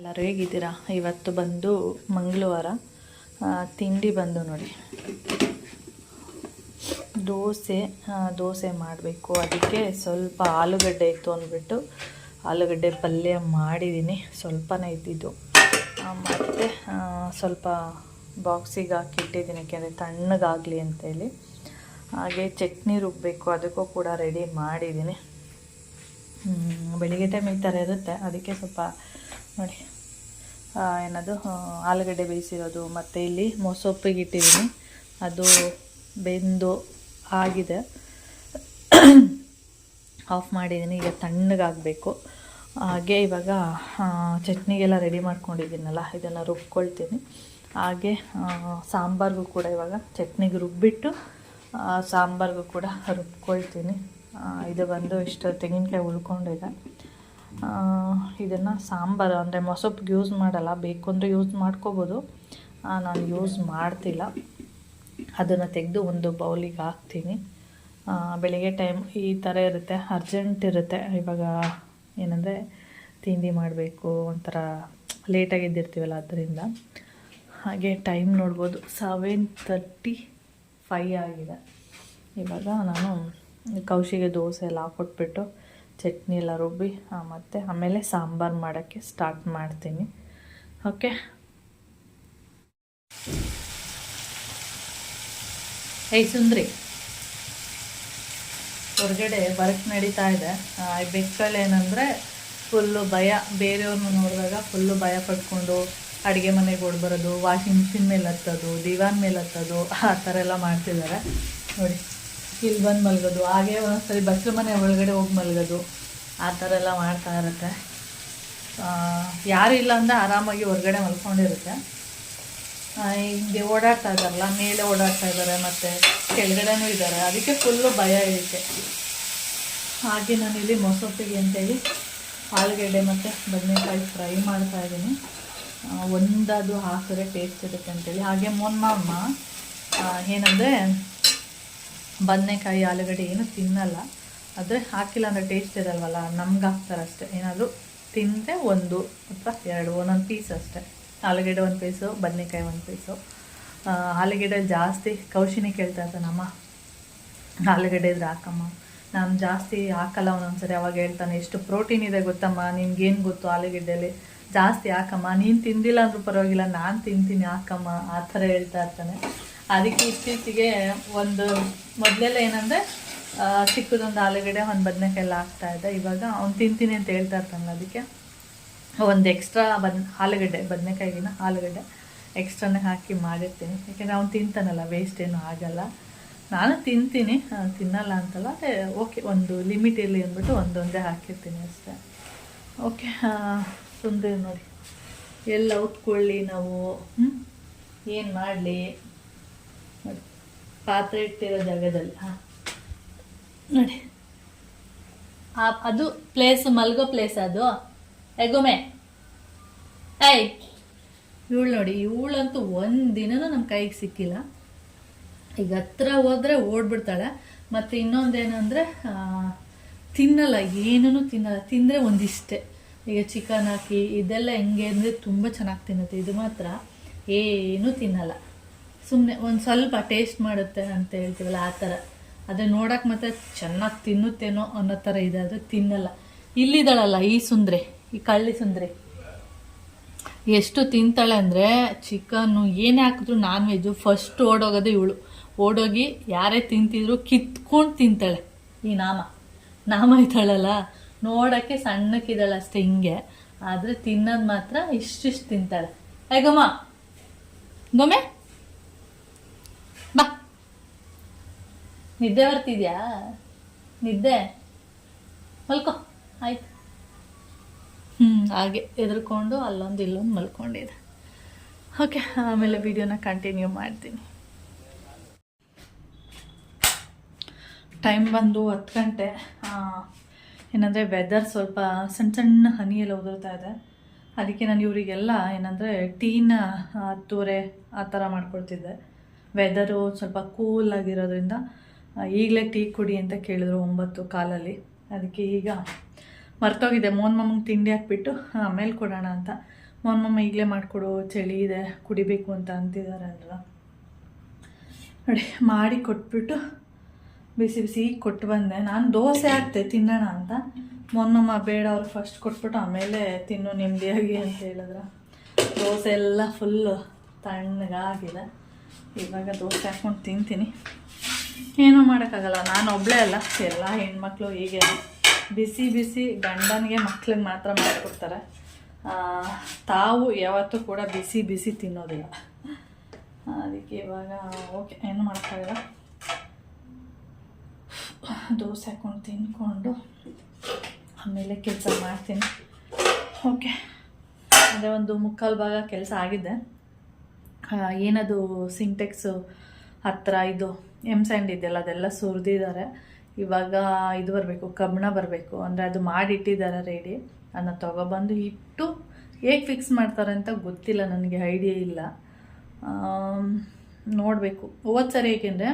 ಎಲ್ಲರೂ ಹೇಗಿದ್ದೀರಾ? ಇವತ್ತು ಬಂದು ಮಂಗಳವಾರ ತಿಂಡಿ ಬಂದು ನೋಡಿ. ದೋಸೆ ದೋಸೆ ಮಾಡಬೇಕು. ಅದಕ್ಕೆ ಸ್ವಲ್ಪ ಆಲೂಗಡ್ಡೆ ಇತ್ತು ಅಂದ್ಬಿಟ್ಟು ಆಲೂಗಡ್ಡೆ ಪಲ್ಯ ಮಾಡಿದ್ದೀನಿ. ಸ್ವಲ್ಪನೇ ಇದ್ದಿದ್ದು. ಮತ್ತು ಸ್ವಲ್ಪ ಬಾಕ್ಸಿಗೆ ಹಾಕಿಟ್ಟಿದ್ದೀನಿ. ಯಾಕೆಂದರೆ ತಣ್ಣಗಾಗಲಿ ಅಂತೇಳಿ ಹಾಗೆ ಚಟ್ನಿ ರುಬ್ಬಬೇಕು ಅದಕ್ಕೂ ಕೂಡ ರೆಡಿ ಮಾಡಿದ್ದೀನಿ. ಬೆಳಿಗ್ಗೆ ಟೈಮ್ ಈ ಥರ ಇರುತ್ತೆ. ಅದಕ್ಕೆ ಸ್ವಲ್ಪ ನೋಡಿ. ಏನದು? ಆಲೂಗಡ್ಡೆ ಬೇಯಿಸಿರೋದು. ಮತ್ತು ಇಲ್ಲಿ ಮೊಸೊಪ್ಪಿಗೆ ಇಟ್ಟಿದ್ದೀನಿ. ಅದು ಬೆಂದು ಆಗಿದೆ. ಆಫ್ ಮಾಡಿದ್ದೀನಿ. ಈಗ ತಣ್ಣಗಾಗಬೇಕು ಹಾಗೆ ಇವಾಗ ಚಟ್ನಿಗೆಲ್ಲ ರೆಡಿ ಮಾಡ್ಕೊಂಡಿದ್ದೀನಲ್ಲ, ಇದನ್ನು ರುಬ್ಕೊಳ್ತೀನಿ. ಹಾಗೆ ಸಾಂಬಾರಿಗೂ ಕೂಡ ಇವಾಗ ಚಟ್ನಿಗೆ ರುಬ್ಬಿಟ್ಟು ಸಾಂಬಾರ್ಗೂ ಕೂಡ ರುಬ್ಕೊಳ್ತೀನಿ. ಇದು ಬಂದು ಇಷ್ಟು ತೆಂಗಿನಕಾಯಿ ಉಳ್ಕೊಂಡಿದೆ. ಇದನ್ನು ಸಾಂಬಾರು ಅಂದರೆ ಮೊಸೊಪ್ಪಿಗೆ ಯೂಸ್ ಮಾಡಲ್ಲ, ಬೇಕು ಅಂದರೆ ಯೂಸ್ ಮಾಡ್ಕೋಬೋದು. ನಾನು ಯೂಸ್ ಮಾಡ್ತಿಲ್ಲ. ಅದನ್ನು ತೆಗೆದು ಒಂದು ಬೌಲಿಗೆ ಹಾಕ್ತೀನಿ. ಬೆಳಿಗ್ಗೆ ಟೈಮ್ ಈ ಥರ ಇರುತ್ತೆ ಅರ್ಜೆಂಟ್ ಇರುತ್ತೆ. ಇವಾಗ ಏನಂದರೆ ತಿಂಡಿ ಮಾಡಬೇಕು, ಒಂಥರ ಲೇಟಾಗಿ ಎದ್ದಿರ್ತೀವಲ್ಲ ಅದರಿಂದ. ಹಾಗೆ ಟೈಮ್ ನೋಡ್ಬೋದು. ಸೆವೆನ್ ತರ್ಟಿ ಫೈ ಆಗಿದೆ. ಇವಾಗ ನಾನು ಕೌಶಿಗೆ ದೋಸೆ ಎಲ್ಲ ಹಾಕ್ಕೊಟ್ಬಿಟ್ಟು ಚಟ್ನಿ ಎಲ್ಲ ರುಬ್ಬಿ ಮತ್ತು ಆಮೇಲೆ ಸಾಂಬಾರು ಮಾಡೋಕ್ಕೆ ಸ್ಟಾರ್ಟ್ ಮಾಡ್ತೀನಿ. ಓಕೆ ಏಯ್ ಸುಂದ್ರಿ. ಹೊರಗಡೆ ವರ್ಕ್ ನಡೀತಾ ಇದೆ. ಏನಂದರೆ ಫುಲ್ಲು ಭಯ. ಬೇರೆಯವ್ರನ್ನ ನೋಡಿದಾಗ ಫುಲ್ಲು ಭಯ ಪಟ್ಕೊಂಡು ಅಡುಗೆ ಮನೆಗೆ ಓಡ್ಬರೋದು ವಾಷಿಂಗ್ ಮಿಷಿನ್ ಮೇಲೆ ಹತ್ತೋದು, ದಿವಾನ್ ಮೇಲೆ ಹತ್ತೋದು, ಆ ಥರ ಎಲ್ಲ ಮಾಡ್ತಿದ್ದಾರೆ. ನೋಡಿ. ಇಲ್ಲಿ ಬಂದು ಮಲಗೋದು. ಹಾಗೆ ಒಂದೊಂದ್ಸರಿ ಬಸ್ರ ಮನೆ ಒಳಗಡೆ ಹೋಗಿ ಮಲಗೋದು. ಆ ಥರ ಎಲ್ಲ ಮಾಡ್ತಾ ಇರುತ್ತೆ. ಯಾರು ಇಲ್ಲ ಅಂದರೆ ಆರಾಮಾಗಿ ಹೊರಗಡೆ ಮಲ್ಕೊಂಡಿರುತ್ತೆ. ಹಿಂಗೆ ಓಡಾಡ್ತಾ ಇದ್ದಾರಲ್ಲ, ಮೇಲೆ ಓಡಾಡ್ತಾ ಇದ್ದಾರೆ, ಮತ್ತು ಕೆಳಗಡೆನೂ ಇದ್ದಾರೆ. ಅದಕ್ಕೆ ಫುಲ್ಲು ಭಯ ಇರುತ್ತೆ ಹಾಗೆ ನಾನಿಲ್ಲಿ ಮೊಸೊಪ್ಪಿಗೆ ಅಂತೇಳಿ ಆಲೂಗೆಡ್ಡೆ ಮತ್ತು ಬದನೆಕಾಯಿ ಫ್ರೈ ಮಾಡ್ತಾ ಇದ್ದೀನಿ. ಒಂದದು ಹಾಕಿದ್ರೆ ಟೇಸ್ಟ್ ಇರುತ್ತೆ ಅಂತೇಳಿ. ಹಾಗೆ ಮೊನ್ನಮ್ಮ ಏನಂದರೆ ಬದನೆಕಾಯಿ ಆಲೂಗಡ್ಡೆ ಏನು ತಿನ್ನಲ್ಲ. ಆದರೆ ಹಾಕಿಲ್ಲ ಅಂದರೆ ಟೇಸ್ಟ್ ಇರಲ್ವಲ್ಲ ನಮ್ಗೆ ಹಾಕ್ತಾರೆ ಅಷ್ಟೇ. ಏನಾದರೂ ತಿಂದರೆ ಒಂದು ಅಥವಾ ಎರಡು, ಒಂದೊಂದು ಪೀಸ್ ಅಷ್ಟೇ. ಆಲೂಗಡ್ಡೆ ಒಂದು ಪೀಸು ಬದನೆಕಾಯಿ ಒಂದು ಪೀಸು ಆಲೂಗಡ್ಡೆ ಜಾಸ್ತಿ, ಕೌಶಿನಿ ಕೇಳ್ತಾ ಇರ್ತಾನಮ್ಮ ಆಲೂಗಡ್ಡೆ ಇದ್ರೆ ಹಾಕಮ್ಮ. ನಾನು ಜಾಸ್ತಿ ಹಾಕಲ್ಲ ಒಂದೊಂದ್ಸರಿ, ಅವಾಗ ಹೇಳ್ತಾನೆ, ಎಷ್ಟು ಪ್ರೋಟೀನ್ ಇದೆ ಗೊತ್ತಮ್ಮ ನಿಮ್ಗೇನು ಗೊತ್ತು ಆಲೂಗಡ್ಡೆಯಲ್ಲಿ ಜಾಸ್ತಿ ಹಾಕಮ್ಮ, ನೀನು ತಿಂದಿಲ್ಲ ಅಂದರೂ ಪರವಾಗಿಲ್ಲ, ನಾನು ತಿಂತೀನಿ, ಹಾಕಮ್ಮ, ಆ ಥರ ಹೇಳ್ತಾ ಇರ್ತಾನೆ. ಅದಕ್ಕೆ ಇತ್ತೀಚೆಗೆ ಒಂದು ಮೊದಲೆಲ್ಲ ಏನಂದರೆ ಚಿಕ್ಕದೊಂದು ಆಲೂಗಡ್ಡೆ, ಒಂದು ಬದನೆಕಾಯಿ ಎಲ್ಲ ಹಾಕ್ತಾ ಇದ್ದ ಇವಾಗ ಅವ್ನು ತಿಂತೀನಿ ಅಂತ ಹೇಳ್ತಾ ಇರ್ತಾನಲ್ಲ ಅದಕ್ಕೆ. ಒಂದು ಎಕ್ಸ್ಟ್ರಾ ಬದ್, ಆಲೂಗಡ್ಡೆ, ಬದನೆಕಾಯಿಗಿನ ಆಲೂಗಡ್ಡೆ ಎಕ್ಸ್ಟ್ರಾನೇ ಹಾಕಿ ಮಾಡಿರ್ತೀನಿ. ಯಾಕೆಂದರೆ ಅವ್ನು ತಿಂತಾನಲ್ಲ ವೇಸ್ಟ್ ಏನೂ ಆಗಲ್ಲ. ನಾನು ತಿಂತೀನಿ ತಿನ್ನಲ್ಲ ಅಂತಲ್ಲ, ಅದೇ ಓಕೆ ಒಂದು ಲಿಮಿಟ್ ಇರಲಿ ಅಂದ್ಬಿಟ್ಟು ಒಂದೊಂದೇ ಹಾಕಿರ್ತೀನಿ ಅಷ್ಟೇ. ಓಕೆ ಸುಂದರ ನೋಡಿ. ಎಲ್ಲ ಉತ್ಕೊಳ್ಳಿ ನಾವು. ಏನು ಮಾಡಲಿ? ಪಾತ್ರೆ ಇಟ್ಟಿರೋ ಜಾಗದಲ್ಲಿ. ಹಾಂ. ನೋಡಿ. ಆ ಅದು ಪ್ಲೇಸ್ ಮಲ್ಗೋ ಪ್ಲೇಸ್ ಅದು. ಎಗೊಮೆ ಐ ಇವಳು ನೋಡಿ, ಇವಳಂತೂ ದಿನನೂ ನಮ್ಮ ಕೈಗೆ ಸಿಕ್ಕಿಲ್ಲ. ಈಗ ಹತ್ರ ಹೋದ್ರೆ ಓಡ್ಬಿಡ್ತಾಳೆ. ಮತ್ತು ಇನ್ನೊಂದೇನಂದ್ರೆ ತಿನ್ನಲ್ಲ ಏನೂ ತಿನ್ನಲ್ಲ. ತಿಂದರೆ ಒಂದಿಷ್ಟೇ. ಈಗ ಚಿಕನ್ ಹಾಕಿ, ಇದೆಲ್ಲ ಹೆಂಗೆ ಅಂದರೆ ತುಂಬ ಚೆನ್ನಾಗಿ ತಿನ್ನುತ್ತೆ. ಇದು ಮಾತ್ರ ಏನೂ ತಿನ್ನಲ್ಲ. ಸುಮ್ಮನೆ ಒಂದು ಸ್ವಲ್ಪ ಟೇಸ್ಟ್ ಮಾಡುತ್ತೆ ಅಂತ ಹೇಳ್ತೀವಲ್ಲ ಆ ಥರ ಅದೇ ನೋಡೋಕೆ ಮತ್ತೆ ಚೆನ್ನಾಗಿ ತಿನ್ನುತ್ತೇನೋ ಅನ್ನೋ ಥರ ಇದೆ, ಅದು ತಿನ್ನಲ್ಲ. ಇಲ್ಲಿದ್ದಾಳಲ್ಲ ಈ ಸುಂದ್ರೆ, ಈ ಕಳ್ಳಿ ಸುಂದ್ರೆ. ಎಷ್ಟು ತಿಂತಾಳೆ ಅಂದರೆ ಚಿಕನ್ನು ಏನೇ ಹಾಕಿದ್ರು ನಾನ್ ವೆಜ್ಜು ಫಸ್ಟ್ ಓಡೋಗೋದೇ ಇವಳು. ಓಡೋಗಿ ಯಾರೇ ತಿಂತಿದ್ರು ಕಿತ್ಕೊಂಡು ತಿಂತಾಳೆ ಈ ನಾಮ. ನಾಮ ಇದ್ದಾಳಲ್ಲ, ನೋಡೋಕ್ಕೆ ಸಣ್ಣಕ್ಕಿದ್ದಾಳೆ ಅಷ್ಟೇ ಹಿಂಗೆ, ಆದರೆ ತಿನ್ನೋದು ಮಾತ್ರ ಇಷ್ಟಿಷ್ಟು ತಿಂತಾಳೆ. ಹೇಗಮ್ಮ? ಗೊಮ್ಮ ಬಾ. ನಿದ್ದೆ ಬರ್ತಿದ್ಯಾ? ನಿದ್ದೆ? ಮಲ್ಕೋ. ಆಯ್ತು. ಹ್ಞೂ ಹಾಗೆ ಎದ್ರಕೊಂಡು ಅಲ್ಲೊಂದು ಇಲ್ಲೊಂದು ಮಲ್ಕೊಂಡಿದೆ ಓಕೆ, ಆಮೇಲೆ ವಿಡಿಯೋನ ಕಂಟಿನ್ಯೂ ಮಾಡ್ತೀನಿ. ಟೈಮ್ ಬಂದು ಹತ್ತು ಗಂಟೆ. ಏನಂದರೆ ವೆದರ್ ಸ್ವಲ್ಪ ಸಣ್ಣ ಸಣ್ಣ ಹನಿ ಎಲ್ಲ ಉದುರ್ತಾ ಇದೆ. ಅದಕ್ಕೆ ನಾನು ಇವರಿಗೆಲ್ಲ ಏನಂದರೆ ಟೀನ ಹತ್ತೂವರೆ ಆ ಥರ ಮಾಡ್ಕೊಳ್ತಿದ್ದೆ. ವೆದರು ಸ್ವಲ್ಪ ಕೂಲ್ ಆಗಿರೋದ್ರಿಂದ ಈಗಲೇ ಟೀ ಕುಡಿ ಅಂತ ಕೇಳಿದ್ರು ಒಂಬತ್ತು ಕಾಲಲ್ಲಿ. ಅದಕ್ಕೆ ಈಗ ಮರ್ತೋಗಿದೆ. ಮೋಹನ್ ಮಮ್ಮಂಗೆ ತಿಂಡಿ ಹಾಕ್ಬಿಟ್ಟು ಆಮೇಲೆ ಕೊಡೋಣ ಅಂತ. ಮೋಹನ್ ಮಮ್ಮ ಈಗಲೇ ಮಾಡಿಕೊಡು ಚಳಿ ಇದೆ, ಕುಡಿಬೇಕು ಅಂತ ಅಂತಿದ್ದಾರೆ ಅಲ್ವ? ನೋಡಿ, ಮಾಡಿ ಕೊಟ್ಬಿಟ್ಟು ಬಿಸಿ ಬಿಸಿ ಕೊಟ್ಟು ಬಂದೆ. ನಾನು ದೋಸೆ ಹಾಕ್ತೆ, ತಿನ್ನೋಣ ಅಂತ. ಮೊನ್ನಮ್ಮ ಬೇಡ, ಅವ್ರು ಫಸ್ಟ್ ಕೊಟ್ಬಿಟ್ಟು ಆಮೇಲೆ ತಿನ್ನು, ನೆಮ್ಮದಿಯಾಗಿ ಅಂತ ಹೇಳಿದ್ರ. ದೋಸೆ ಎಲ್ಲ ಫುಲ್ಲು ತಣ್ಣಗಾಗಿದೆ. ಇವಾಗ ದೋಸೆ ಹಾಕ್ಕೊಂಡು ತಿಂತೀನಿ. ಏನೂ ಮಾಡೋಕ್ಕಾಗಲ್ಲ. ನಾನು ಒಬ್ಬಳೇ ಅಲ್ಲ. ಎಲ್ಲ ಹೆಣ್ಮಕ್ಳು ಹೀಗೆ. ಬಿಸಿ ಬಿಸಿ ಗಂಡನಿಗೆ ಮಕ್ಳಿಗೆ ಮಾತ್ರ ಮಾಡಿಕೊಡ್ತಾರೆ. ತಾವು ಯಾವತ್ತೂ ಕೂಡ ಬಿಸಿ ಬಿಸಿ ತಿನ್ನೋದಿಲ್ಲ. ಅದಕ್ಕೆ ಇವಾಗ, ಓಕೆ, ಏನು ಮಾಡೋಕ್ಕಾಗಲ್ಲ. ದೋಸೆ ಹಾಕ್ಕೊಂಡು ತಿನ್ಕೊಂಡು ಆಮೇಲೆ ಕೆಲಸ ಮಾಡ್ತೀನಿ. ಓಕೆ. ಅದೇ ಒಂದು ಮುಕ್ಕಾಲು ಭಾಗ ಕೆಲಸ ಆಗಿದೆ. ಏನದು ಸಿಂಟೆಕ್ಸು ಹತ್ರ ಇದು ಎಂ ಸ್ಯಾಂಡ್ ಇದೆಯಲ್ಲ, ಅದೆಲ್ಲ ಸುರಿದಿದ್ದಾರೆ. ಇವಾಗ ಇದು ಬರಬೇಕು, ಕಬ್ಬಣ ಬರಬೇಕು. ಅಂದರೆ ಅದು ಮಾಡಿಟ್ಟಿದ್ದಾರೆ ರೆಡಿ ಅದನ್ನ ತೊಗೊಬಂದು ಇಟ್ಟು ಹೇಗೆ ಫಿಕ್ಸ್ ಮಾಡ್ತಾರೆ ಅಂತ ಗೊತ್ತಿಲ್ಲ, ನನಗೆ ಐಡಿಯಾ ಇಲ್ಲ. ನೋಡಬೇಕು. ಹೋದ ಸರಿ ಏಕೆಂದರೆ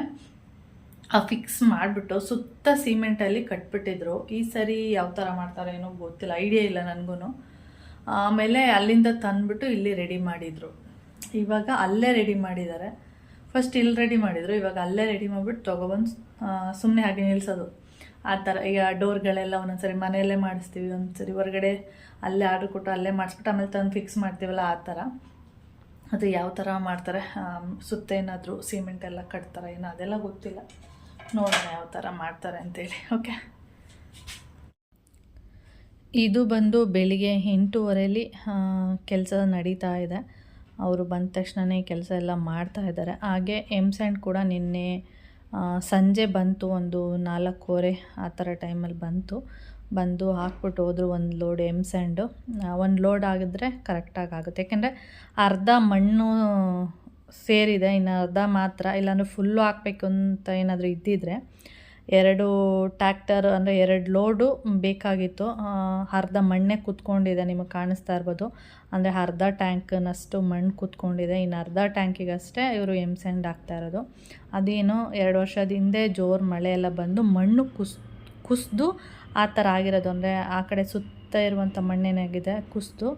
ಆ ಫಿಕ್ಸ್ ಮಾಡಿಬಿಟ್ಟು ಸುತ್ತ ಸಿಮೆಂಟಲ್ಲಿ ಕಟ್ಬಿಟ್ಟಿದ್ರು. ಈ ಸರಿ ಯಾವ ಥರ ಮಾಡ್ತಾರೆ ಏನೋ ಗೊತ್ತಿಲ್ಲ ಐಡಿಯಾ ಇಲ್ಲ ನನಗೂ ಆಮೇಲೆ ಅಲ್ಲಿಂದ ತಂದ್ಬಿಟ್ಟು ಇಲ್ಲಿ ರೆಡಿ ಮಾಡಿದರು. ಇವಾಗ ಅಲ್ಲೇ ರೆಡಿ ಮಾಡಿದ್ದಾರೆ. ಫಸ್ಟ್ ಇಲ್ಲಿ ರೆಡಿ ಮಾಡಿದರು, ಇವಾಗ ಅಲ್ಲೇ ರೆಡಿ ಮಾಡಿಬಿಟ್ಟು ತೊಗೊಬಂದು ಸುಮ್ಮನೆ ಹಾಗೆ ನಿಲ್ಲಿಸೋದು ಆ ಥರ, ಈಗ ಡೋರ್ಗಳೆಲ್ಲ ಒಂದೊಂದ್ಸರಿ ಮನೆಯಲ್ಲೇ ಮಾಡಿಸ್ತೀವಿ ಒಂದ್ಸರಿ ಹೊರಗಡೆ ಅಲ್ಲೇ ಆರ್ಡ್ರ್ ಕೊಟ್ಟು ಅಲ್ಲೇ ಮಾಡಿಸ್ಬಿಟ್ಟು ಆಮೇಲೆ ತಂದು ಫಿಕ್ಸ್ ಮಾಡ್ತೀವಲ್ಲ ಆ ಥರ. ಅದು ಯಾವ ಥರ ಮಾಡ್ತಾರೆ ಸುತ್ತ ಏನಾದರೂ ಸಿಮೆಂಟ್ ಎಲ್ಲ ಕಟ್ತಾರೆ ಏನೋ ಅದೆಲ್ಲ ಗೊತ್ತಿಲ್ಲ. ನೋಡೋಣ ಯಾವ ಥರ ಮಾಡ್ತಾರೆ ಅಂತೇಳಿ ಓಕೆ ಇದು ಬಂದು ಬೆಳಿಗ್ಗೆ ಎಂಟೂವರೆಯಲ್ಲಿ ಕೆಲಸ ನಡೀತಾ ಇದೆ. ಅವರು ಬಂದ ತಕ್ಷಣವೇ ಕೆಲಸ ಎಲ್ಲ ಮಾಡ್ತಾ ಇದ್ದಾರೆ. ಹಾಗೆ ಎಂ ಸ್ಯಾಂಡ್ ಕೂಡ ನಿನ್ನೆ ಸಂಜೆ ಬಂತು, ಒಂದು ನಾಲ್ಕೂವರೆ ಆ ಥರ ಟೈಮಲ್ಲಿ ಬಂತು. ಬಂದು ಹಾಕ್ಬಿಟ್ಟು ಹೋದ್ರು ಒಂದು ಲೋಡ್ ಎಂ ಸ್ಯಾಂಡು ಒಂದು ಲೋಡ್ ಆಗಿದ್ರೆ ಕರೆಕ್ಟಾಗಿ ಆಗುತ್ತೆ. ಯಾಕೆಂದರೆ ಅರ್ಧ ಮಣ್ಣು ಸೇರಿದೆ, ಇನ್ನು ಅರ್ಧ ಮಾತ್ರ, ಇಲ್ಲಾಂದರೆ ಫುಲ್ಲು ಹಾಕ್ಬೇಕು ಅಂತ ಏನಾದರೂ ಇದ್ದಿದ್ರೆ ಎರಡು ಟ್ಯಾಕ್ಟರ್ ಅಂದರೆ ಎರಡು ಲೋಡು ಬೇಕಾಗಿತ್ತು. ಅರ್ಧ ಮಣ್ಣೆ ಕೂತ್ಕೊಂಡಿದೆ ನಿಮಗೆ ಕಾಣಿಸ್ತಾ ಇರ್ಬೋದು. ಅಂದರೆ ಅರ್ಧ ಟ್ಯಾಂಕ್ನಷ್ಟು ಮಣ್ಣು ಕೂತ್ಕೊಂಡಿದೆ. ಇನ್ನು ಅರ್ಧ ಟ್ಯಾಂಕಿಗಷ್ಟೇ ಇವರು ಎಂ ಸ್ಯಾಂಡ್ ಹಾಕ್ತಾ ಇರೋದು. ಅದೇನು ಎರಡು ವರ್ಷದ ಹಿಂದೆ ಜೋರು ಮಳೆ ಎಲ್ಲ ಬಂದು ಮಣ್ಣು ಕುಸ್, ಕುಸಿದು ಆ ಥರ ಆಗಿರೋದು. ಅಂದರೆ ಆ ಕಡೆ ಸುತ್ತ ಇರುವಂಥ ಮಣ್ಣೇನಾಗಿದೆ? ಕುಸಿದು.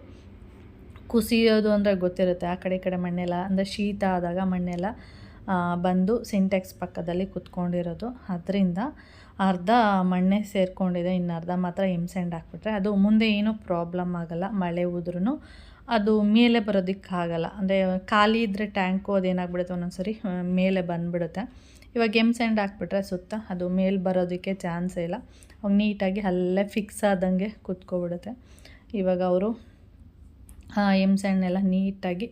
ಕುಸಿಯೋದು ಅಂದರೆ ಗೊತ್ತಿರುತ್ತೆ. ಆ ಕಡೆ ಈ ಕಡೆ ಮಣ್ಣೆಲ್ಲ, ಅಂದರೆ ಶೀತ ಆದಾಗ ಮಣ್ಣೆಲ್ಲ ಬಂದು ಸಿಂಟೆಕ್ಸ್ ಪಕ್ಕದಲ್ಲಿ ಕುತ್ಕೊಂಡಿರೋದು. ಅದರಿಂದ ಅರ್ಧ ಮಣ್ಣೆ ಸೇರಿಕೊಂಡಿದೆ, ಇನ್ನು ಅರ್ಧ ಮಾತ್ರ ಹಿಂಸೆಂಡ್ ಹಾಕ್ಬಿಟ್ರೆ. ಅದು ಮುಂದೆ ಏನೂ ಪ್ರಾಬ್ಲಮ್ ಆಗಲ್ಲ, ಮಳೆ ಹೋದ್ರೂ ಅದು ಮೇಲೆ ಬರೋದಕ್ಕಾಗಲ್ಲ. ಅಂದರೆ ಖಾಲಿ ಇದ್ದರೆ ಟ್ಯಾಂಕು ಅದೇನಾಗ್ಬಿಡುತ್ತೆ ಒಂದೊಂದು ಸರಿ ಮೇಲೆ ಬಂದುಬಿಡುತ್ತೆ. ಇವಾಗ ಎಂ ಸೆಂಡ್ ಹಾಕ್ಬಿಟ್ರೆ ಸುತ್ತ ಅದು ಮೇಲೆ ಬರೋದಕ್ಕೆ ಚಾನ್ಸೇ ಇಲ್ಲ. ಅವಾಗ ನೀಟಾಗಿ ಅಲ್ಲೇ ಫಿಕ್ಸ್ ಆದಂಗೆ ಕುತ್ಕೊಬಿಡುತ್ತೆ. ಇವಾಗ ಅವರು ಎಂ ಸೆಂಡ್ನೆಲ್ಲ ನೀಟಾಗಿ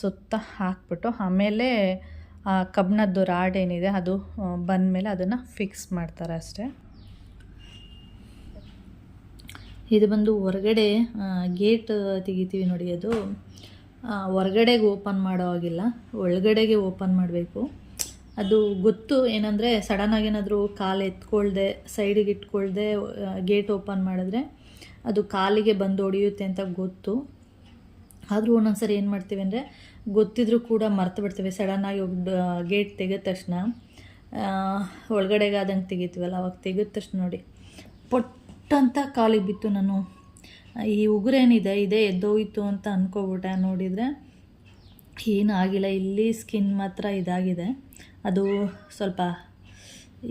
ಸುತ್ತ ಹಾಕ್ಬಿಟ್ಟು ಆಮೇಲೆ ಆ ಕಬ್ಬಿಣದ್ದು ರಾಡ್ ಏನಿದೆ ಅದು ಬಂದ ಮೇಲೆ ಅದನ್ನು ಫಿಕ್ಸ್ ಮಾಡ್ತಾರೆ ಅಷ್ಟೇ. ಇದು ಬಂದು ಹೊರಗಡೆ ಗೇಟ್ ತೆಗಿತೀವಿ ನೋಡಿ ಅದು. ಹೊರಗಡೆಗೆ ಓಪನ್ ಮಾಡೋ ಹಾಗಿಲ್ಲ, ಒಳಗಡೆಗೆ ಓಪನ್ ಮಾಡಬೇಕು. ಅದು ಗೊತ್ತು ಏನಂದರೆ ಸಡನ್ನಾಗಿ ಏನಾದರೂ ಕಾಲು ಎತ್ಕೊಳ್ದೆ ಸೈಡಿಗೆ ಇಟ್ಕೊಳ್ದೆ ಗೇಟ್ ಓಪನ್ ಮಾಡಿದ್ರೆ ಅದು ಕಾಲಿಗೆ ಬಂದು ಹೊಡೆಯುತ್ತೆ ಅಂತ ಗೊತ್ತು. ಆದರೂ ಒಂದೊಂದ್ಸರಿ ಏನು ಮಾಡ್ತೀವಿ ಅಂದರೆ ಗೊತ್ತಿದ್ರೂ ಕೂಡ ಮರ್ತು ಬಿಡ್ತೀವಿ. ಸಡನ್ನಾಗಿ ಗೇಟ್ ತೆಗೆದ ತಕ್ಷಣ ಒಳಗಡೆಗಾದಂಗೆ ತೆಗಿತೀವಲ್ಲ, ಅವಾಗ ತೆಗೆದ ತಕ್ಷಣ ನೋಡಿ. ಪೊಟ್ಟಂತ ಕಾಲಿಗೆ ಬಿತ್ತು ನಾನು. ಈ ಉಗುರೇನಿದೆ ಇದೇ ಎದ್ದೋಯ್ತು ಅಂತ ಅಂದ್ಕೊಬಿಟ್ಟೆ ನೋಡಿದರೆ ಏನೂ ಆಗಿಲ್ಲ, ಇಲ್ಲಿ ಸ್ಕಿನ್ ಮಾತ್ರ ಇದಾಗಿದೆ. ಅದು ಸ್ವಲ್ಪ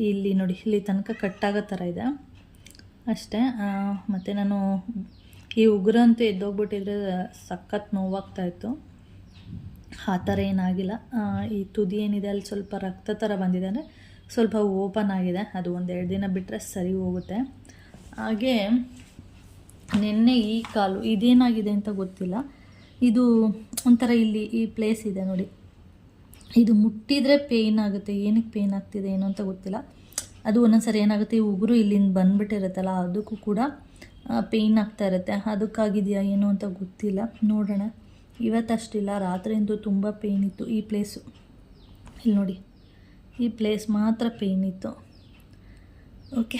ಇಲ್ಲಿ ನೋಡಿ, ಇಲ್ಲಿ ತನಕ ಕಟ್ಟಾಗೋ ಥರ ಇದೆ. ಅಷ್ಟೇ ಮತ್ತು ನಾನು ಈ ಉಗುರಂತೂ ಎದ್ದೋಗ್ಬಿಟ್ಟಿದ್ರೆ ಸಖತ್ ನೋವಾಗ್ತಾಯಿತ್ತು ಆ ಥರ ಏನಾಗಿಲ್ಲ. ಈ ತುದಿ ಏನಿದೆ ಅಲ್ಲಿ ಸ್ವಲ್ಪ ರಕ್ತ ಥರ ಬಂದಿದೆ ಅಂದರೆ ಸ್ವಲ್ಪ ಓಪನ್ ಆಗಿದೆ. ಅದು ಒಂದೆರಡು ದಿನ ಬಿಟ್ಟರೆ ಸರಿ ಹೋಗುತ್ತೆ. ಹಾಗೆ ನಿನ್ನೆ ಈ ಕಾಲು ಇದೇನಾಗಿದೆ ಅಂತ ಗೊತ್ತಿಲ್ಲ. ಇದು ಒಂಥರ ಇಲ್ಲಿ ಈ ಪ್ಲೇಸ್ ಇದೆ ನೋಡಿ. ಇದು ಮುಟ್ಟಿದರೆ ಪೇಯ್ನ್ ಆಗುತ್ತೆ. ಏನಕ್ಕೆ ಪೇಯ್ನ್ ಆಗ್ತಿದೆ ಏನು ಅಂತ ಗೊತ್ತಿಲ್ಲ. ಅದು ಒಂದೊಂದ್ಸರಿ ಏನಾಗುತ್ತೆ, ಈ ಉಗುರು ಇಲ್ಲಿಂದ ಬಂದ್ಬಿಟ್ಟಿರುತ್ತಲ್ಲ, ಅದಕ್ಕೂ ಕೂಡ ಪೇಯ್ನ್ ಆಗ್ತಾ ಇರುತ್ತೆ. ಅದಕ್ಕಾಗಿದೆಯಾ ಏನು ಅಂತ ಗೊತ್ತಿಲ್ಲ. ನೋಡೋಣ. ಇವತ್ತಷ್ಟಿಲ್ಲ ರಾತ್ರಿಯಿಂದ ತುಂಬ ಪೇಯ್ನ್ ಇತ್ತು. ಈ ಪ್ಲೇಸು ಇಲ್ಲಿ ನೋಡಿ. ಈ ಪ್ಲೇಸ್ ಮಾತ್ರ ಪೇಯ್ನ್ ಇತ್ತು. ಓಕೆ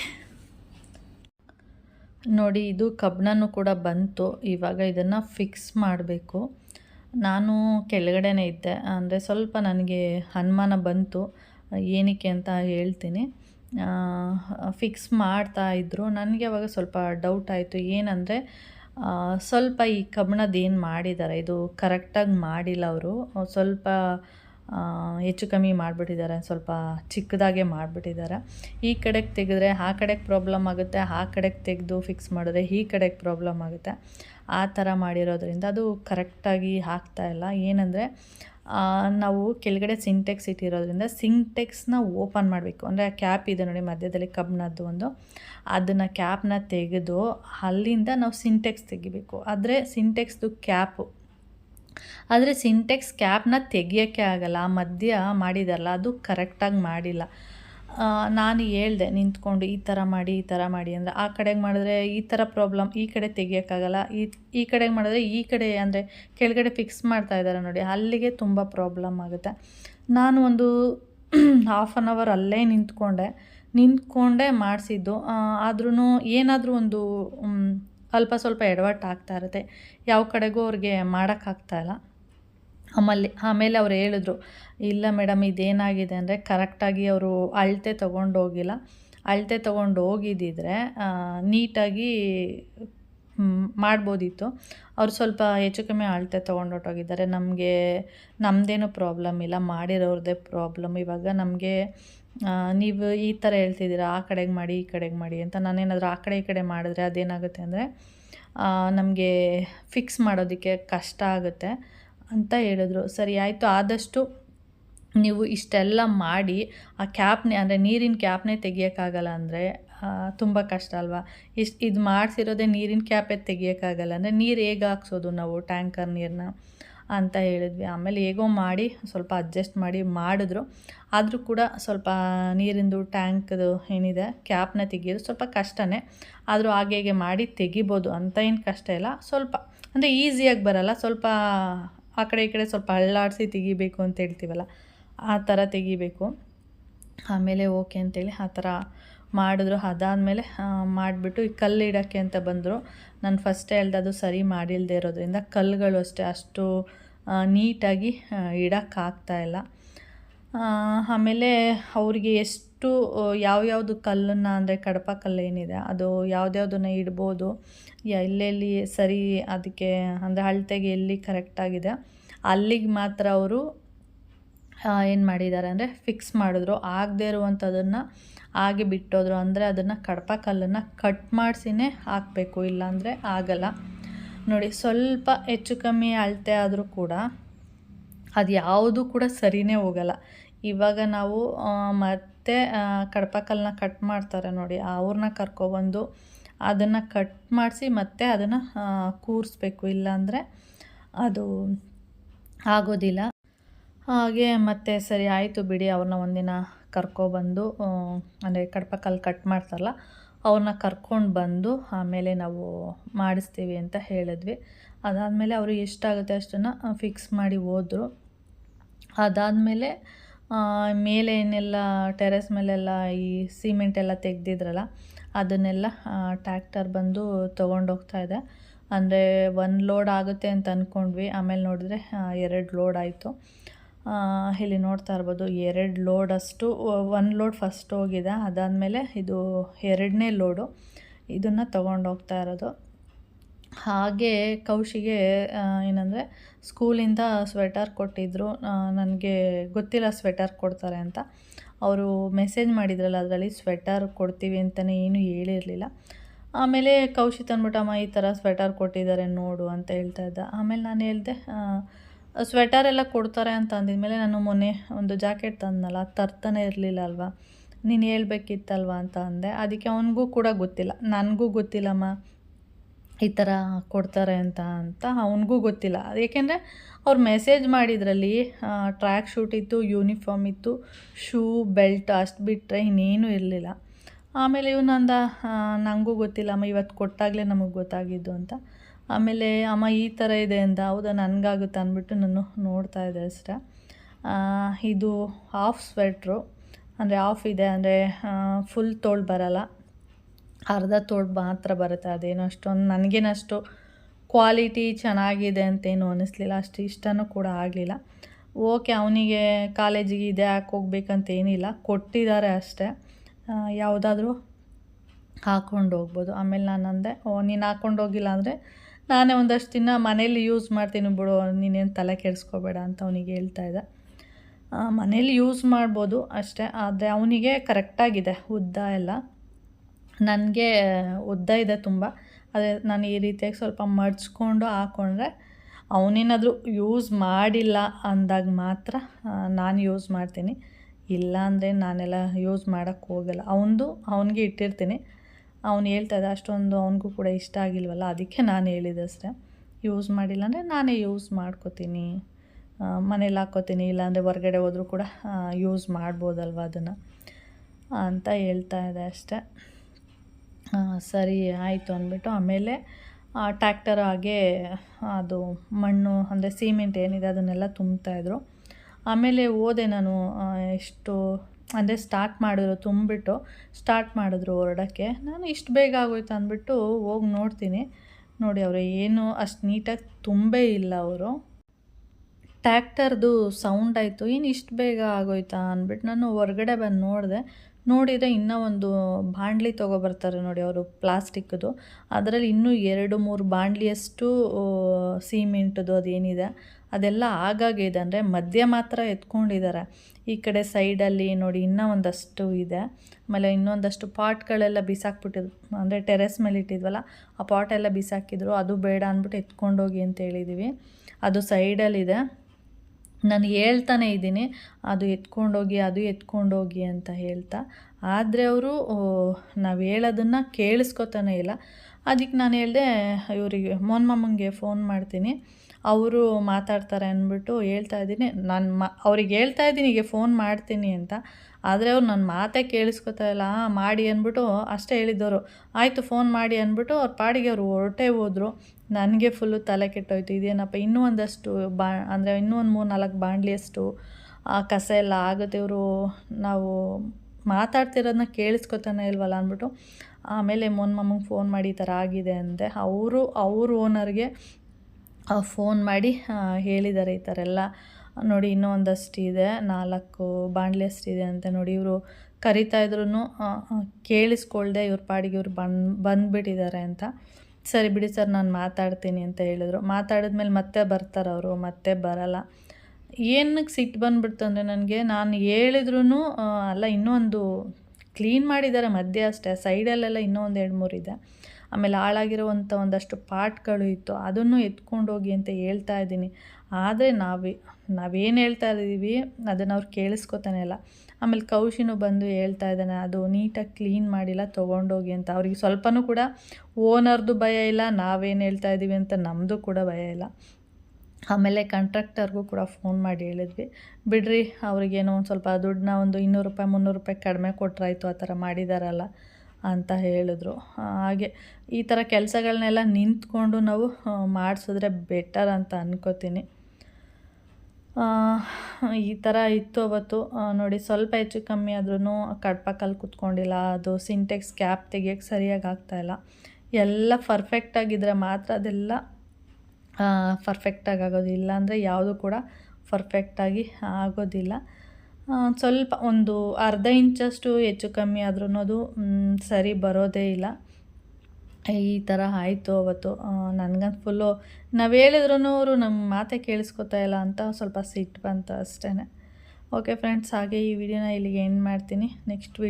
ನೋಡಿ, ಇದು ಕಬ್ಬಣನೂ ಕೂಡ ಬಂತು. ಇವಾಗ ಇದನ್ನು ಫಿಕ್ಸ್ ಮಾಡಬೇಕು. ನಾನು ಕೆಳಗಡೆನೇ ಇದ್ದೆ. ಅಂದರೆ ಸ್ವಲ್ಪ ನನಗೆ ಅನುಮಾನ ಬಂತು. ಏನಕ್ಕೆ ಅಂತ ಹೇಳ್ತೀನಿ. ಫಿಕ್ಸ್ ಮಾಡ್ತಾ ಇದ್ದರು ನನಗೆ ಅವಾಗ ಸ್ವಲ್ಪ ಡೌಟ್ ಆಯಿತು. ಏನಂದರೆ ಸ್ವಲ್ಪ ಈ ಕಬ್ಬಣದ ಏನು ಮಾಡಿದ್ದಾರೆ ಇದು ಕರೆಕ್ಟಾಗಿ ಮಾಡಿಲ್ಲ ಅವರು. ಸ್ವಲ್ಪ ಹೆಚ್ಚು ಕಮ್ಮಿ ಮಾಡಿಬಿಟ್ಟಿದ್ದಾರೆ ಸ್ವಲ್ಪ ಚಿಕ್ಕದಾಗೆ ಮಾಡಿಬಿಟ್ಟಿದ್ದಾರೆ ಈ ಕಡೆಗೆ ತೆಗೆದ್ರೆ ಆ ಕಡೆಗೆ ಪ್ರಾಬ್ಲಮ್ ಆಗುತ್ತೆ, ಆ ಕಡೆಗೆ ತೆಗೆದು ಫಿಕ್ಸ್ ಮಾಡಿದ್ರೆ ಈ ಕಡೆಗೆ ಪ್ರಾಬ್ಲಮ್ ಆಗುತ್ತೆ. ಆ ಥರ ಮಾಡಿರೋದ್ರಿಂದ ಅದು ಕರೆಕ್ಟಾಗಿ ಹಾಕ್ತಾಯಿಲ್ಲ ಏನಂದರೆ ನಾವು ಕೆಳಗಡೆ ಸಿಂಟೆಕ್ಸ್ ಇಟ್ಟಿರೋದ್ರಿಂದ ಸಿಂಟೆಕ್ಸ್ನ ಓಪನ್ ಮಾಡಬೇಕು. ಅಂದರೆ ಆ ಕ್ಯಾಪ್ ಇದೆ ನೋಡಿ ಮಧ್ಯದಲ್ಲಿ ಕಬ್ಬಿಣದ್ದು ಒಂದು. ಅದನ್ನು ಕ್ಯಾಪ್ನ ತೆಗೆದು ಅಲ್ಲಿಂದ ನಾವು ಸಿಂಟೆಕ್ಸ್ ತೆಗಿಬೇಕು. ಆದರೆ ಸಿಂಟೆಕ್ಸ್ದು ಕ್ಯಾಪು. ಆದರೆ ಸಿಂಟೆಕ್ಸ್ ಕ್ಯಾಪ್ನ ತೆಗಿಯೋಕ್ಕೆ ಆಗಲ್ಲ. ಮಧ್ಯ ಮಾಡಿದಾರಲ್ಲ, ಅದು ಕರೆಕ್ಟಾಗಿ ಮಾಡಿಲ್ಲ. ನಾನು ಹೇಳ್ದೆ, ನಿಂತ್ಕೊಂಡು ಈ ಥರ ಮಾಡಿ, ಈ ಥರ ಮಾಡಿ ಅಂದರೆ ಆ ಕಡೆಗೆ ಮಾಡಿದ್ರೆ ಈ ಥರ ಪ್ರಾಬ್ಲಮ್ ಈ ಕಡೆ ತೆಗಿಯೋಕ್ಕಾಗಲ್ಲ, ಈ ಈ ಕಡೆಗೆ ಮಾಡಿದ್ರೆ ಈ ಕಡೆ ಅಂದರೆ ಕೆಳಗಡೆ ಫಿಕ್ಸ್ ಮಾಡ್ತಾ ಇದ್ದಾರೆ ನೋಡಿ, ಅಲ್ಲಿಗೆ ತುಂಬ ಪ್ರಾಬ್ಲಮ್ ಆಗುತ್ತೆ. ನಾನು ಒಂದು ಹಾಫ್ ಆನ್ ಅವರ್ ಅಲ್ಲೇ ನಿಂತ್ಕೊಂಡೆ ನಿಂತ್ಕೊಂಡೆ ಮಾಡಿಸಿದ್ದು ಆದ್ರೂ ಏನಾದರೂ ಒಂದು ಅಲ್ಪ ಸ್ವಲ್ಪ ಎಡವಟ್ಟು ಆಗ್ತಾ ಇರುತ್ತೆ, ಯಾವ ಕಡೆಗೂ ಅವ್ರಿಗೆ ಮಾಡೋಕ್ಕಾಗ್ತಾ ಇಲ್ಲ. ಆಮೇಲೆ ಆಮೇಲೆ ಅವ್ರು ಹೇಳಿದ್ರು, ಇಲ್ಲ ಮೇಡಮ್, ಇದೇನಾಗಿದೆ ಅಂದರೆ ಕರೆಕ್ಟಾಗಿ ಅವರು ಅಳತೆ ತೊಗೊಂಡು ಹೋಗಿಲ್ಲ. ಅಳತೆ ತೊಗೊಂಡು ಹೋಗಿದ್ದಿದ್ರೆ ನೀಟಾಗಿ ಮಾಡ್ಬೋದಿತ್ತು. ಅವ್ರು ಸ್ವಲ್ಪ ಹೆಚ್ಚು ಕಮ್ಮಿ ಅಳತೆ ತೊಗೊಂಡು ಹೊರ್ಟೋಗಿದ್ದಾರೆ. ನಮಗೆ ನಮ್ಮದೇನು ಪ್ರಾಬ್ಲಮ್ ಇಲ್ಲ ಮಾಡಿರೋರದ್ದೇ ಪ್ರಾಬ್ಲಮ್. ಇವಾಗ ನಮಗೆ ನೀವು ಈ ಥರ ಹೇಳ್ತಿದ್ದೀರಾ, ಆ ಕಡೆಗೆ ಮಾಡಿ, ಈ ಕಡೆಗೆ ಮಾಡಿ ಅಂತ ನಾನೇನಾದರೂ ಆ ಕಡೆ ಈ ಕಡೆ ಮಾಡಿದ್ರೆ ಅದೇನಾಗುತ್ತೆ ಅಂದರೆ ನಮಗೆ ಫಿಕ್ಸ್ ಮಾಡೋದಕ್ಕೆ ಕಷ್ಟ ಆಗುತ್ತೆ. ಅಂತ ಹೇಳಿದ್ರು. ಸರಿ, ಆಯಿತು. ಆದಷ್ಟು ನೀವು ಇಷ್ಟೆಲ್ಲ ಮಾಡಿ, ಆ ಕ್ಯಾಪ್ನೇ, ಅಂದರೆ ನೀರಿನ ಕ್ಯಾಪ್ನೇ ತೆಗಿಯೋಕ್ಕಾಗಲ್ಲ ಅಂದರೆ ತುಂಬ ಕಷ್ಟ ಅಲ್ವಾ? ಇಷ್ಟು, ಇದು ಮಾಡಿಸಿರೋದೇ ನೀರಿನ ಕ್ಯಾಪೇ ತೆಗಿಯೋಕ್ಕಾಗಲ್ಲ ಅಂದರೆ ನೀರು ಹೇಗೆ ಹಾಕ್ಸೋದು ನಾವು ಟ್ಯಾಂಕರ್ ನೀರನ್ನ ಅಂತ ಹೇಳಿದ್ವಿ. ಆಮೇಲೆ ಹೇಗೋ ಮಾಡಿ, ಸ್ವಲ್ಪ ಅಡ್ಜಸ್ಟ್ ಮಾಡಿ ಮಾಡಿದ್ರು. ಆದರೂ ಕೂಡ ಸ್ವಲ್ಪ ನೀರಿಂದು ಟ್ಯಾಂಕ್ದು ಏನಿದೆ, ಕ್ಯಾಪ್ನ ತೆಗಿಯೋದು ಸ್ವಲ್ಪ ಕಷ್ಟನೇ. ಆದರೂ ಹಾಗೆ ಮಾಡಿ ತೆಗಿಬೋದು ಅಂತ ಏನು ಕಷ್ಟ ಇಲ್ಲ. ಸ್ವಲ್ಪ, ಅಂದರೆ ಈಸಿಯಾಗಿ ಬರಲ್ಲ. ಸ್ವಲ್ಪ ಆ ಕಡೆ ಈ ಕಡೆ ಸ್ವಲ್ಪ ಅಳ್ಳಾಡಿಸಿ ತೆಗಿಬೇಕು ಅಂತ ಹೇಳ್ತೀವಲ್ಲ, ಆ ಥರ ತೆಗಿಬೇಕು. ಆಮೇಲೆ ಓಕೆ ಅಂತೇಳಿ ಆ ಥರ ಮಾಡಿದ್ರು. ಅದಾದಮೇಲೆ ಮಾಡಿಬಿಟ್ಟು ಈ ಕಲ್ಲು ಇಡೋಕ್ಕೆ ಅಂತ ಬಂದರು. ನಾನು ಫಸ್ಟೇ ಹೇಳ್ದೆ ಅದು ಸರಿ ಮಾಡಿಲ್ಲದೆ ಇರೋದ್ರಿಂದ ಕಲ್ಲುಗಳು ಅಷ್ಟೇ, ಅಷ್ಟು ನೀಟಾಗಿ ಇಡೋಕ್ಕಾಗ್ತಾಯಿಲ್ಲ ಆಮೇಲೆ ಅವ್ರಿಗೆ ಎಷ್ಟು ಆ, ಯಾವ್ಯಾವುದು ಕಲ್ಲನ್ನು ಅಂದರೆ ಕಡಪ ಕಲ್ಲು ಏನಿದೆ ಅದು ಯಾವ್ದ್ಯಾವ್ದನ್ನ ಇಡ್ಬೋದು ಎಲ್ಲೆಲ್ಲಿ ಸರಿ ಅದಕ್ಕೆ ಅಂದರೆ ಅಳತೆಗೆ ಎಲ್ಲಿ ಕರೆಕ್ಟಾಗಿದೆ ಅಲ್ಲಿಗೆ ಮಾತ್ರ ಅವರು ಏನು ಮಾಡಿದ್ದಾರೆ ಅಂದರೆ ಫಿಕ್ಸ್ ಮಾಡಿದ್ರು. ಆಗದೆ ಇರುವಂಥದ್ದನ್ನು ಹಾಗೆ ಬಿಟ್ಟೋದ್ರು. ಅಂದರೆ ಅದನ್ನು ಕಡಪ ಕಲ್ಲನ್ನು ಕಟ್ ಮಾಡಿಸಿನೇ ಹಾಕಬೇಕು ಇಲ್ಲಾಂದರೆ ಆಗಲ್ಲ. ನೋಡಿ ಸ್ವಲ್ಪ ಹೆಚ್ಚು ಕಮ್ಮಿ ಅಳತೆ ಆದರೂ ಕೂಡ ಅದು ಯಾವುದು ಕೂಡ ಸರಿನೇ ಹೋಗಲ್ಲ. ಇವಾಗ ನಾವು ಆ, ಮತ್ತೆ ಕಡಪಕಲ್ನ ಕಟ್ ಮಾಡ್ತಾರೆ ನೋಡಿ. ಅವ್ರನ್ನ ಕರ್ಕೊಬಂದು ಅದನ್ನು ಕಟ್ ಮಾಡಿಸಿ ಮತ್ತೆ ಅದನ್ನು ಕೂರಿಸ್ಬೇಕು. ಇಲ್ಲಾಂದರೆ ಅದು ಆಗೋದಿಲ್ಲ. ಹಾಗೆ ಮತ್ತೆ ಸರಿ ಆಯಿತು ಬಿಡಿ ಅವ್ರನ್ನ ಒಂದಿನ ಕರ್ಕೊಬಂದು ಅಂದರೆ ಕಡಪಕಲ್ಲು ಕಟ್ ಮಾಡ್ತಾರಲ್ಲ ಅವ್ರನ್ನ ಕರ್ಕೊಂಡು ಬಂದು ಆಮೇಲೆ ನಾವು ಮಾಡಿಸ್ತೀವಿ ಅಂತ ಹೇಳಿದ್ವಿ. ಅದಾದಮೇಲೆ ಅವರು ಎಷ್ಟಾಗುತ್ತೆ ಅಷ್ಟನ್ನು ಫಿಕ್ಸ್ ಮಾಡಿ ಹೋದರು. ಅದಾದಮೇಲೆ ಮೇಲೆ ಏನೆಲ್ಲ ಟೆರೆಸ್ ಮೇಲೆಲ್ಲ ಈ ಸಿಮೆಂಟ್ ಎಲ್ಲ ತೆಗೆದಿದ್ರಲ್ಲ, ಅದನ್ನೆಲ್ಲ ಟ್ಯಾಕ್ಟರ್ ಬಂದು ತೊಗೊಂಡೋಗ್ತಾ ಇದೆ. ಅಂದರೆ ಒಂದು ಲೋಡ್ ಆಗುತ್ತೆ ಅಂತ ಅಂದ್ಕೊಂಡ್ವಿ ಆಮೇಲೆ ನೋಡಿದ್ರೆ ಎರಡು ಲೋಡ್ ಆಯಿತು. ಇಲ್ಲಿ ನೋಡ್ತಾ ಇರ್ಬೋದು, ಎರಡು ಲೋಡ್ ಅಷ್ಟು ಒಂದು ಲೋಡ್ ಫಸ್ಟ್ ಹೋಗಿದೆ. ಅದಾದಮೇಲೆ ಇದು ಎರಡನೇ ಲೋಡು ಇದನ್ನು ತೊಗೊಂಡೋಗ್ತಾ ಇರೋದು. ಹಾಗೆ ಕೌಶಿಗೆ ಏನಂದರೆ ಸ್ಕೂಲಿಂದ ಸ್ವೆಟರ್ ಕೊಟ್ಟಿದ್ದರು ನನಗೆ ಗೊತ್ತಿಲ್ಲ ಸ್ವೆಟರ್ ಕೊಡ್ತಾರೆ ಅಂತ. ಅವರು ಮೆಸೇಜ್ ಮಾಡಿದ್ರಲ್ಲ, ಅದರಲ್ಲಿ ಸ್ವೆಟರ್ ಕೊಡ್ತೀವಿ ಅಂತಲೇ ಏನೂ ಹೇಳಿರಲಿಲ್ಲ. ಆಮೇಲೆ ಕೌಶಿ ತಂದ್ಬಿಟ್ಟಮ್ಮ ಈ ಥರ ಸ್ವೆಟರ್ ಕೊಟ್ಟಿದ್ದಾರೆ ನೋಡು ಅಂತ ಹೇಳ್ತಾ ಇದ್ದ. ಆಮೇಲೆ ನಾನು ಹೇಳಿದೆ ಸ್ವೆಟರ್ ಎಲ್ಲ ಕೊಡ್ತಾರೆ ಅಂತ ಅಂದಿದ್ಮೇಲೆ ನಾನು ಮೊನ್ನೆ ಒಂದು ಜಾಕೆಟ್ ತಂದನಲ್ಲ ತರ್ತಾನೆ ಇರಲಿಲ್ಲ ಅಲ್ವಾ? ನೀನು ಹೇಳ್ಬೇಕಿತ್ತಲ್ವ ಅಂತ ಅಂದೆ. ಅದಕ್ಕೆ ಅವನಿಗೂ ಕೂಡ ಗೊತ್ತಿಲ್ಲ. ನನಗೂ ಗೊತ್ತಿಲ್ಲಮ್ಮ. ಈ ಥರ ಕೊಡ್ತಾರೆ ಅಂತ ಅಂತ ಅವನಿಗೂ ಗೊತ್ತಿಲ್ಲ. ಏಕೆಂದರೆ ಅವ್ರು ಮೆಸೇಜ್ ಮಾಡಿದ್ರಲ್ಲಿ ಟ್ರ್ಯಾಕ್ ಶೂಟ್ ಇತ್ತು, ಯೂನಿಫಾರ್ಮ್ ಇತ್ತು, ಶೂ, ಬೆಲ್ಟ್ ಅಷ್ಟು ಬಿಟ್ಟರೆ ಇನ್ನೇನು ಇರಲಿಲ್ಲ. ಆಮೇಲೆ ಇವನಂದ ನನಗೂ ಗೊತ್ತಿಲ್ಲ, ಅಮ್ಮ ಇವತ್ತು ಕೊಟ್ಟಾಗಲೇ ನಮಗೆ ಗೊತ್ತಾಗಿದ್ದು ಅಂತ. ಆಮೇಲೆ, ಅಮ್ಮ, ಈ ಥರ ಇದೆ ಅಂತ ಹೌದಾ, ನನಗಾಗುತ್ತೆ ಅಂದ್ಬಿಟ್ಟು ನಾನು ನೋಡ್ತಾ ಇದ್ದೆ ಅಷ್ಟೇ. ಇದು ಹಾಫ್ ಸ್ವೆಟ್ರು, ಅಂದರೆ ಆಫ್ ಇದೆ, ಅಂದರೆ ಫುಲ್ ತೋಳು ಬರಲ್ಲ. ಅರ್ಧ ತೋಡ್ ಮಾತ್ರ ಬರುತ್ತೆ. ಅದೇನು ಅಷ್ಟೊಂದು ನನಗೇನಷ್ಟು ಕ್ವಾಲಿಟಿ ಚೆನ್ನಾಗಿದೆ ಅಂತೇನು ಅನ್ನಿಸ್ಲಿಲ್ಲ ಅಷ್ಟು ಇಷ್ಟನೂ ಕೂಡ ಆಗಲಿಲ್ಲ. ಓಕೆ, ಅವನಿಗೆ ಕಾಲೇಜಿಗೆ ಇದೆ ಹೋಗ್ಬೇಕಂತ ಏನಿಲ್ಲ ಕೊಟ್ಟಿದ್ದಾರೆ ಅಷ್ಟೇ. ಯಾವುದಾದ್ರೂ ಹಾಕ್ಕೊಂಡು ಹೋಗ್ಬೋದು. ಆಮೇಲೆ ನಾನು ಅಂದೆ, ಓ, ನೀನು ಹಾಕ್ಕೊಂಡು ಹೋಗಿಲ್ಲ ಅಂದರೆ ನಾನೇ ಒಂದಷ್ಟು ದಿನ ಮನೇಲಿ ಯೂಸ್ ಮಾಡ್ತೀನಿ ಬಿಡು. ನೀನೇನು ತಲೆ ಕೆಡಿಸ್ಕೋಬೇಡ ಅಂತ ಅವನಿಗೆ ಹೇಳ್ತಾ ಇದ್ದೆ. ಮನೇಲಿ ಯೂಸ್ ಮಾಡ್ಬೋದು ಅಷ್ಟೇ. ಆದರೆ ಅವನಿಗೆ ಕರೆಕ್ಟಾಗಿದೆ ಉದ್ದ ಎಲ್ಲ. ನನಗೆ ಉದ್ದ ಇದೆ ತುಂಬ. ಅದೇ ನಾನು ಈ ರೀತಿಯಾಗಿ ಸ್ವಲ್ಪ ಮಡ್ಚ್ಕೊಂಡು ಹಾಕ್ಕೊಂಡ್ರೆ ಅವನೇನಾದರೂ ಯೂಸ್ ಮಾಡಿಲ್ಲ ಅಂದಾಗ ಮಾತ್ರ ನಾನು ಯೂಸ್ ಮಾಡ್ತೀನಿ. ಇಲ್ಲ ಅಂದರೆ ನಾನೆಲ್ಲ ಯೂಸ್ ಮಾಡೋಕ್ಕೆ ಹೋಗಲ್ಲ. ಅವನದು ಅವನಿಗೆ ಇಟ್ಟಿರ್ತೀನಿ. ಅವ್ನು ಹೇಳ್ತಾ ಇದ್ದ ಅಷ್ಟೊಂದು ಅವನಿಗೂ ಕೂಡ ಇಷ್ಟ ಆಗಿಲ್ವಲ್ಲ, ಅದಕ್ಕೆ ನಾನು ಹೇಳಿದೆ ಅಷ್ಟೇ. ಯೂಸ್ ಮಾಡಿಲ್ಲ ಅಂದರೆ ನಾನೇ ಯೂಸ್ ಮಾಡ್ಕೋತೀನಿ. ಮನೇಲಿ ಹಾಕ್ಕೋತೀನಿ ಇಲ್ಲಾಂದರೆ ಹೊರಗಡೆ ಹೋದರೂ ಕೂಡ ಯೂಸ್ ಮಾಡ್ಬೋದಲ್ವ ಅದನ್ನು? ಅಂತ ಹೇಳ್ತಾ ಇದೆ ಅಷ್ಟೇ. ಸರಿ ಆಯಿತು ಅಂದ್ಬಿಟ್ಟು ಆಮೇಲೆ ಟ್ಯಾಕ್ಟರ್ ಹಾಗೆ, ಅದು ಮಣ್ಣು, ಅಂದರೆ ಸಿಮೆಂಟ್ ಏನಿದೆ ಅದನ್ನೆಲ್ಲ ತುಂಬ್ತಾಯಿದ್ರು ಆಮೇಲೆ ಹೋದೆ ನಾನು ಎಷ್ಟು, ಅಂದರೆ ಸ್ಟಾರ್ಟ್ ಮಾಡಿದ್ರು ತುಂಬಿಟ್ಟು ಸ್ಟಾರ್ಟ್ ಮಾಡಿದ್ರು ಹೊರಡೋಕ್ಕೆ. ನಾನು ಇಷ್ಟು ಬೇಗ ಆಗೋಯ್ತು ಅಂದ್ಬಿಟ್ಟು ಹೋಗಿ ನೋಡ್ತೀನಿ. ನೋಡಿ ಅವರು, ಏನು ಅಷ್ಟು ನೀಟಾಗಿ ತುಂಬೇ ಇಲ್ಲ ಅವರು. ಟ್ಯಾಕ್ಟರ್ದು ಸೌಂಡ್ ಆಯಿತು. ಏನು ಇಷ್ಟು ಬೇಗ ಆಗೋಯ್ತಾ ಅಂದ್ಬಿಟ್ಟು ನಾನು ಹೊರಗಡೆ ಬಂದು ನೋಡಿದೆ. ನೋಡಿದರೆ ಇನ್ನೂ ಒಂದು ಬಾಣಲಿ ತೊಗೊಬರ್ತಾರೆ ನೋಡಿ ಅವರು ಪ್ಲಾಸ್ಟಿಕ್ದು. ಅದರಲ್ಲಿ ಇನ್ನೂ ಎರಡು ಮೂರು ಬಾಣಲಿಯಷ್ಟು ಸಿಮೆಂಟ್ದು ಅದೇನಿದೆ, ಅದೆಲ್ಲ ಆಗಾಗ ಇದೆ. ಅಂದರೆ ಮಧ್ಯ ಮಾತ್ರ ಎತ್ಕೊಂಡಿದ್ದಾರೆ. ಈ ಕಡೆ ಸೈಡಲ್ಲಿ ನೋಡಿ ಇನ್ನೂ ಒಂದಷ್ಟು ಇದೆ. ಆಮೇಲೆ ಇನ್ನೊಂದಷ್ಟು ಪಾಟ್ಗಳೆಲ್ಲ ಬಿಸಾಕ್ಬಿಟ್ಟಿದ್ರು ಅಂದರೆ ಟೆರೆಸ್ ಮೇಲೆ ಇಟ್ಟಿದ್ವಲ್ಲ, ಆ ಪಾಟೆಲ್ಲ ಬಿಸಾಕಿದ್ರು. ಅದು ಬೇಡ ಅಂದ್ಬಿಟ್ಟು ಎತ್ಕೊಂಡೋಗಿ ಅಂತ ಹೇಳಿದ್ದೀವಿ ಅದು ಸೈಡಲ್ಲಿದೆ. ನಾನು ಹೇಳ್ತಾನೆ ಇದ್ದೀನಿ, ಅದು ಎತ್ಕೊಂಡೋಗಿ ಅದು ಎತ್ಕೊಂಡೋಗಿ ಅಂತ ಹೇಳ್ತಾ. ಆದರೆ ಅವರು ನಾವು ಹೇಳೋದನ್ನು ಕೇಳಿಸ್ಕೊತಾನೆ ಇಲ್ಲ. ಅದಕ್ಕೆ ನಾನು ಹೇಳಿದೆ, ಇವರಿಗೆ ಮೋನ್ಮಮ್ಮಂಗೆ ಫೋನ್ ಮಾಡ್ತೀನಿ. ಅವರು ಮಾತಾಡ್ತಾರೆ ಅಂದ್ಬಿಟ್ಟು ಹೇಳ್ತಾ ಇದ್ದೀನಿ. ನಾನು ಮ, ಅವ್ರಿಗೆ ಹೇಳ್ತಾ ಇದ್ದೀನಿ, ಹೀಗೆ ಫೋನ್ ಮಾಡ್ತೀನಿ ಅಂತ. ಆದರೆ ಅವ್ರು ನನ್ನ ಮಾತೇ ಕೇಳಿಸ್ಕೊತಾ ಇಲ್ಲ. ಮಾಡಿ ಅಂದ್ಬಿಟ್ಟು ಅಷ್ಟೇ ಹೇಳಿದ್ದವರು. ಆಯಿತು ಫೋನ್ ಮಾಡಿ ಅಂದ್ಬಿಟ್ಟು ಅವ್ರ ಪಾಡಿಗೆ ಅವರು ಹೊರಟೇ ಹೋದರು. ನನಗೆ ಫುಲ್ಲು ತಲೆ ಕೆಟ್ಟೋಯ್ತು. ಇದೇನಪ್ಪ, ಇನ್ನೂ ಒಂದಷ್ಟು ಬಾ, ಅಂದರೆ ಇನ್ನೂ ಒಂದು ಮೂರು ನಾಲ್ಕು ಬಾಣಲಿಯಷ್ಟು ಆ ಕಸ ಎಲ್ಲ ಆಗುತ್ತೆ. ಇವರು ನಾವು ಮಾತಾಡ್ತಿರೋದನ್ನ ಕೇಳಿಸ್ಕೊತಾನೆ ಇಲ್ವಲ್ಲ ಅಂದ್ಬಿಟ್ಟು, ಆಮೇಲೆ ಮೊನ್ನೆ ಫೋನ್ ಮಾಡಿ ಈ ಥರ ಆಗಿದೆ ಅಂದೆ. ಅವರು, ಅವ್ರ ಓನರ್ಗೆ ಫೋನ್ ಮಾಡಿ ಹೇಳಿದ್ದಾರೆ ಈ ಥರ ಎಲ್ಲ. ನೋಡಿ, ಇನ್ನೂ ಒಂದಷ್ಟು ಇದೆ ನಾಲ್ಕು ಬಾಣಲಿ ಅಷ್ಟಿದೆ ಅಂತ ನೋಡಿ ಇವರು ಕರಿತಾ ಇದ್ರು ಕೇಳಿಸ್ಕೊಳ್ದೆ ಇವ್ರ ಪಾಡಿಗೆ ಇವ್ರು ಬಂದು, ಬಂದುಬಿಟ್ಟಿದ್ದಾರೆ ಅಂತ. ಸರಿ ಬಿಡಿ ಸರ್, ನಾನು ಮಾತಾಡ್ತೀನಿ ಅಂತ ಹೇಳಿದ್ರು. ಮಾತಾಡಿದ್ಮೇಲೆ ಮತ್ತೆ ಬರ್ತಾರೆ ಅವರು, ಮತ್ತೆ ಬರಲ್ಲ. ಏನಕ್ಕೆ ಸಿಟ್ಟು ಬಂದುಬಿಡ್ತು ಅಂದರೆ ನನಗೆ ನಾನು ಹೇಳಿದ್ರು ಅಲ್ಲ ಇನ್ನೂ ಒಂದು ಕ್ಲೀನ್ ಮಾಡಿದ್ದಾರೆ ಮಧ್ಯೆ ಅಷ್ಟೇ. ಸೈಡಲ್ಲೆಲ್ಲ ಇನ್ನೂ ಒಂದು ಎರಡು ಮೂರು ಇದೆ. ಆಮೇಲೆ ಹಾಳಾಗಿರುವಂಥ ಒಂದಷ್ಟು ಪಾಟ್ಗಳು ಇತ್ತು, ಅದನ್ನು ಎತ್ಕೊಂಡು ಹೋಗಿ ಅಂತ ಹೇಳ್ತಾ ಇದ್ದೀನಿ. ಆದರೆ ನಾವೇ, ನಾವೇನು ಹೇಳ್ತಾ ಇದ್ದೀವಿ, ಅದನ್ನು ಅವ್ರು ಕೇಳಿಸ್ಕೊತಾನೆ ಇಲ್ಲ. ಆಮೇಲೆ ಕೌಶಿನು ಬಂದು ಹೇಳ್ತಾ ಇದ್ದಾನೆ, ಅದು ನೀಟಾಗಿ ಕ್ಲೀನ್ ಮಾಡಿಲ್ಲ, ತೊಗೊಂಡೋಗಿ ಅಂತ. ಅವ್ರಿಗೆ ಸ್ವಲ್ಪನೂ ಕೂಡ ಓನರ್ದು ಭಯ ಇಲ್ಲ, ನಾವೇನು ಹೇಳ್ತಾ ಇದ್ದೀವಿ ಅಂತ ನಮ್ಮದು ಕೂಡ ಭಯ ಇಲ್ಲ. ಆಮೇಲೆ ಕಾಂಟ್ರಾಕ್ಟರ್ಗೂ ಕೂಡ ಫೋನ್ ಮಾಡಿ ಹೇಳಿದ್ವಿ. ಬಿಡ್ರಿ, ಅವ್ರಿಗೇನೋ ಒಂದು ಸ್ವಲ್ಪ ದುಡ್ಡನ್ನ ಒಂದು ಇನ್ನೂರು ರೂಪಾಯಿ, ಮುನ್ನೂರು ರೂಪಾಯಿ ಕಡಿಮೆ ಕೊಟ್ಟರಾಯ್ತು ಆ ಥರ ಮಾಡಿದಾರಲ್ಲ. ಅಂತ ಹೇಳಿದ್ರು. ಹಾಗೆ ಈ ಥರ ಕೆಲಸಗಳನ್ನೆಲ್ಲ ನಿಂತ್ಕೊಂಡು ನಾವು ಮಾಡಿಸಿದ್ರೆ ಬೆಟರ್ ಅಂತ ಅನ್ಕೋತೀನಿ. ಈ ಥರ ಇತ್ತು ಅವತ್ತು. ನೋಡಿ ಸ್ವಲ್ಪ ಹೆಚ್ಚು ಕಮ್ಮಿ ಆದ್ರೂ ಕಡ್ಪಕ್ಕಲ್ಲಿ ಕೂತ್ಕೊಂಡಿಲ್ಲ, ಅದು ಸಿಂಟೆಕ್ಸ್ ಕ್ಯಾಪ್ ತೆಗಿಯೋಕ್ಕೆ ಸರಿಯಾಗಿ ಆಗ್ತಾಯಿಲ್ಲ ಎಲ್ಲ ಪರ್ಫೆಕ್ಟಾಗಿದ್ದರೆ ಮಾತ್ರ ಅದೆಲ್ಲ ಪರ್ಫೆಕ್ಟಾಗಿ ಆಗೋದು ಇಲ್ಲಾಂದರೆ ಯಾವುದು ಕೂಡ ಪರ್ಫೆಕ್ಟಾಗಿ ಆಗೋದಿಲ್ಲ. ಸ್ವಲ್ಪ ಒಂದು ಅರ್ಧ ಇಂಚಷ್ಟು ಹೆಚ್ಚು ಕಮ್ಮಿ ಆದ್ರೂ ಅದು ಸರಿ ಬರೋದೇ ಇಲ್ಲ. ಈ ಥರ ಆಯಿತು ಅವತ್ತು. ನನಗಂತ ಫುಲ್ಲು ನಾವು ಹೇಳಿದ್ರೂ ಅವರು ನಮ್ಮ ಮಾತೆ ಕೇಳಿಸ್ಕೊತಾ ಇಲ್ಲ ಅಂತ ಸ್ವಲ್ಪ ಸಿಟ್ಟು ಬಂತು ಅಷ್ಟೇ ಓಕೆ ಫ್ರೆಂಡ್ಸ್ ಹಾಗೆ ಈ ವಿಡಿಯೋನ ಇಲ್ಲಿಗೆ ಎಂಡ್ ಮಾಡ್ತೀನಿ. Next video